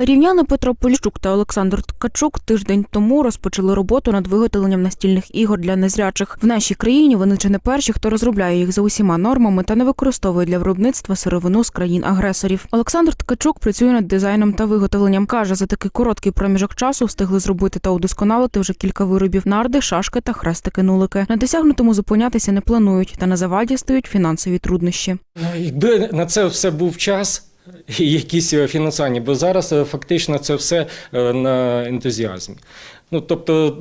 Рівняни Петро Поліщук та Олександр Ткачук тиждень тому розпочали роботу над виготовленням настільних ігор для незрячих. В нашій країні вони чи не перші, хто розробляє їх за усіма нормами та не використовує для виробництва сировину з країн-агресорів. Олександр Ткачук працює над дизайном та виготовленням. каже, за такий короткий проміжок часу встигли зробити та удосконалити вже кілька виробів нарди, шашки та хрестики-нулики. На досягнутому зупинятися не планують, та на заваді стають фінансові труднощі. Якби на це все був час якісь е, фінансування, бо зараз е, фактично це все е, на ентузіазмі. Ну, тобто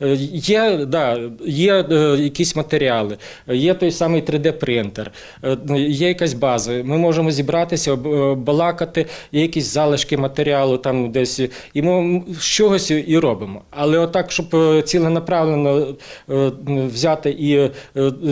е, е, є, да, є е, якісь матеріали, є той самий 3D-принтер, е, є якась база. Ми можемо зібратися, балакати, є якісь залишки матеріалу там десь, і ми чогось і робимо. Але отак, щоб ціленаправлено взяти і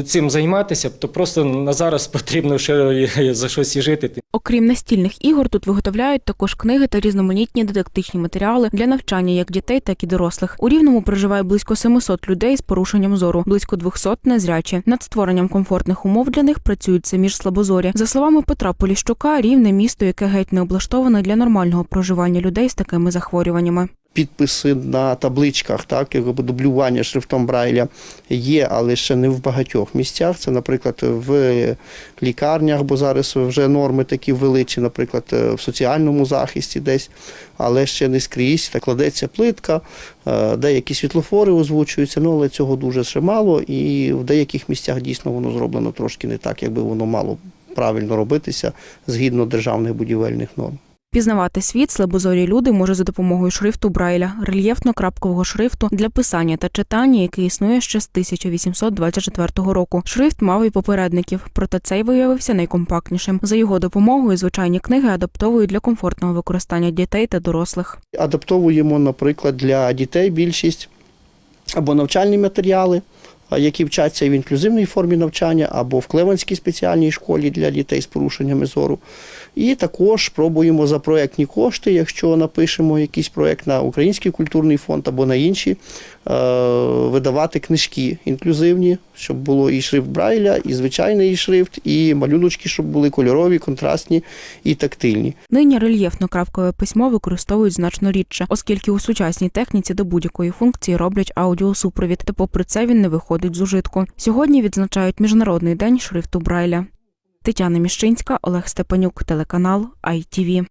цим займатися, то просто на зараз потрібно ще за щось і жити. Окрім настільних ігор, тут виготовляють також книги та різноманітні дидактичні матеріали для навчання як дітей, так і дорослих. У рівному проживає близько 700 людей з порушенням зору, близько 200 – незрячі. Над створенням комфортних умов для них працюють самі ж слабозорі. За словами Петра Поліщука, рівне місто, яке геть не облаштоване для нормального проживання людей з такими захворюваннями. Підписи на табличках, так, якби дублювання шрифтом Брайля є, але ще не в багатьох місцях. Це, наприклад, в лікарнях, бо зараз вже норми такі ввели, чи, наприклад, в соціальному захисті десь, але ще не скрізь. Так кладеться плитка, е, деякі світлофори озвучуються, ну, але цього дуже ще мало, і в деяких місцях дійсно воно зроблено трошки не так, якби воно мало правильно робитися згідно державних будівельних норм. Пізнавати світ слабозорі люди може за допомогою шрифту Брайля, рельєфно-крапкового шрифту для писання та читання, який існує ще з 1824 року. Шрифт мав і попередників, проте цей виявився найкомпактнішим. За його допомогою звичайні книги адаптовують для комфортного використання дітей та дорослих. Адаптовуємо, наприклад, для дітей більшість або навчальні матеріали, які вчаться в інклюзивній формі навчання, або в Клеванській спеціальній школі для дітей з порушеннями зору. І також пробуємо за проектні кошти, якщо напишемо якийсь проект на Український культурний фонд або на інші, видавати книжки інклюзивні, щоб було і шрифт Брайля, і звичайний шрифт, і малюночки, щоб були кольорові, контрастні і тактильні. Нині рельєфно-крапкове письмо використовують значно рідше, оскільки у сучасній техніці до будь-якої функції роблять аудіосупровід, та попри це він не виходить з ужитку. Сьогодні відзначають міжнародний день шрифту Брайля. Тетяна Міщинська, Олег Степанюк, телеканал ITV.